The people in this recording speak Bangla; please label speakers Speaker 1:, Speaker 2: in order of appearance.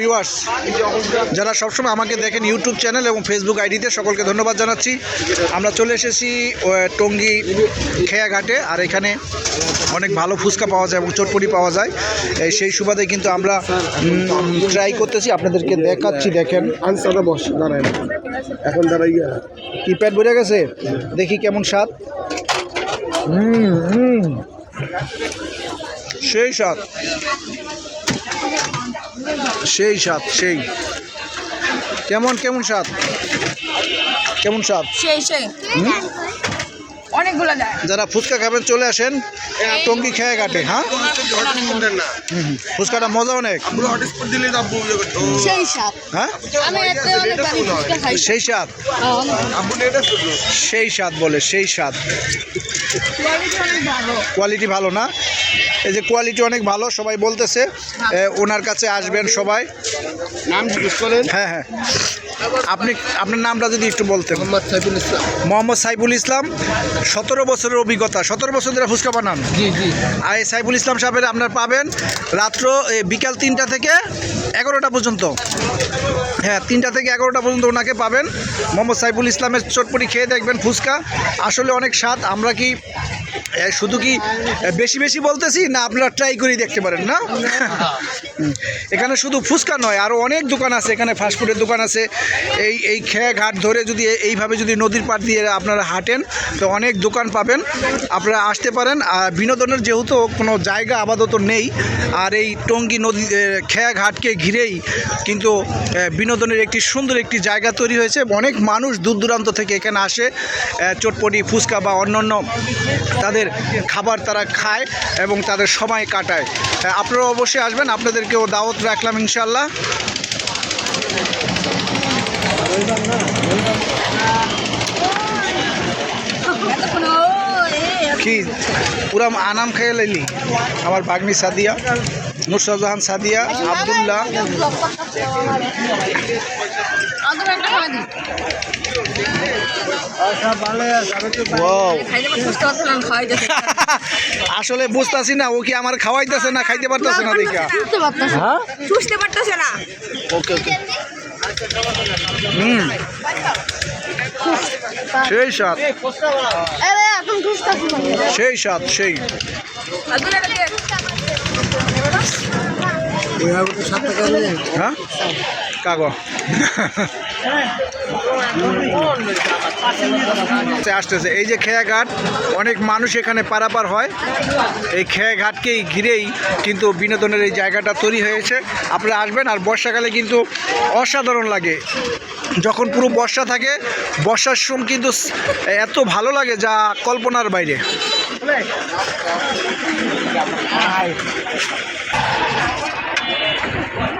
Speaker 1: ভিউয়ার্স যারা সবসময় আমাকে দেখেন ইউটিউব চ্যানেল এবং ফেসবুক আইডিতে সকলকে ধন্যবাদ জানাচ্ছি। আমরা চলে এসেছি টঙ্গি খেয়াঘাটে আর এখানে অনেক ভালো ফুচকা পাওয়া যায় এবং চটপটি পাওয়া যায়। এই সেই সুবাদে কিন্তু আমরা ট্রাই করতেছি। আপনাদেরকে দেখাচ্ছি দেখেন।
Speaker 2: এখন দাঁড়াই গিয়া।
Speaker 1: বেড়ে গেছে। দেখি কেমন স্বাদ। হুম। সেই স্বাদ। সেই স্বাদ সেই। কেমন কেমন স্বাদ? কেমন স্বাদ?
Speaker 3: সেই সেই। অনেকগুলো দেয়।
Speaker 1: যারা ফুচকা খাবেন চলে আসেন। টঙ্গি খেয়ে কাটে হ্যাঁ। ফুচকাটা মজা অনেক।
Speaker 3: সেই স্বাদ।
Speaker 1: হ্যাঁ?
Speaker 3: আমি এতে অনেক দামি ফুচকা খাই।
Speaker 1: সেই স্বাদ? সেই স্বাদ বলে সেই স্বাদ।
Speaker 3: কোয়ালিটি ভালো।
Speaker 1: না? এই যে কোয়ালিটি অনেক ভালো সবাই বলতেছে। ওনার কাছে আসবেন সবাই।
Speaker 2: নাম জিজ্ঞেস করেন।
Speaker 1: হ্যাঁ হ্যাঁ। আপনি আপনার নামটা যদি একটু বলতেন।
Speaker 2: মোহাম্মদ সাইফুল ইসলাম।
Speaker 1: মোহাম্মদ সাইফুল ইসলাম সতেরো বছরের অভিজ্ঞতা। সতেরো বছর ধরে ফুচকা বানান?
Speaker 2: জি জি।
Speaker 1: আর এই সাইফুল ইসলাম সাহেবের আপনার পাবেন রাত্র এ, বিকাল তিনটা থেকে এগারোটা পর্যন্ত। হ্যাঁ তিনটা থেকে এগারোটা পর্যন্ত ওনাকে পাবেন। মোহাম্মদ সাইফুল ইসলামের চটপটি খেয়ে দেখবেন ফুচকা। আসলে অনেক স্বাদ। আমরা কি শুধু কি বেশি বেশি বলতেছি? না, আপনারা ট্রাই করেই দেখতে পারেন, না? এখানে শুধু ফুচকা নয় আরও অনেক দোকান আছে। এখানে ফাস্টফুডের দোকান আছে। এই এই খেয়া ঘাট ধরে যদি এইভাবে যদি নদীর পাড় দিয়ে আপনারা হাঁটেন, তো অনেক দোকান পাবেন। আপনারা আসতে পারেন। আর বিনোদনের যেহেতু কোনো জায়গা আপাতত নেই, আর এই টঙ্গী নদী খেয়া ঘাটকে ঘিরেই কিন্তু বিনোদনের একটি সুন্দর একটি জায়গা তৈরি হয়েছে। অনেক মানুষ দূর দূরান্ত থেকে এখানে আসে চটপটি, ফুচকা বা অন্যান্য তাদের খাবার তারা খায় এবং তাদের সময় কাটায়। এ, আপনারা অবশ্যই আসবেন আপনাদেরকেও দাওয়াত রাখলাম ইনশাল্লাহ কি? পুরা আনাম খেয়ে লাইলি? আমার বাগনি সাদিয়া। নুসরাজাহান সাদিয়া আবদুল্লাহ। আসলে বুঝতাছি না ও কি আমার খাওয়াইতেছে না খাইতে পারতেছে না দেখা?
Speaker 3: বুঝতে পারতেছে
Speaker 1: হ্যাঁ
Speaker 3: পারতেছে না।
Speaker 1: ওকে ওকে। হুম। সেই
Speaker 3: বুঝতেছি
Speaker 1: সেই স্বাদ সেই। হ্যাঁ? কাগো। আচ্ছা, আসতেছে। এই যে খেয়াঘাট অনেক মানুষ এখানে পারাপার হয়। এই খেয়াঘাটকেই ঘিরেই কিন্তু বিনোদনের এই জায়গাটা তৈরি হয়েছে। আপনারা আসবেন আর বর্ষাকালে কিন্তু অসাধারণ লাগে। যখন পুরো বর্ষা থাকে বর্ষার সময় কিন্তু এত ভালো লাগে যা কল্পনার বাইরে। Thank you.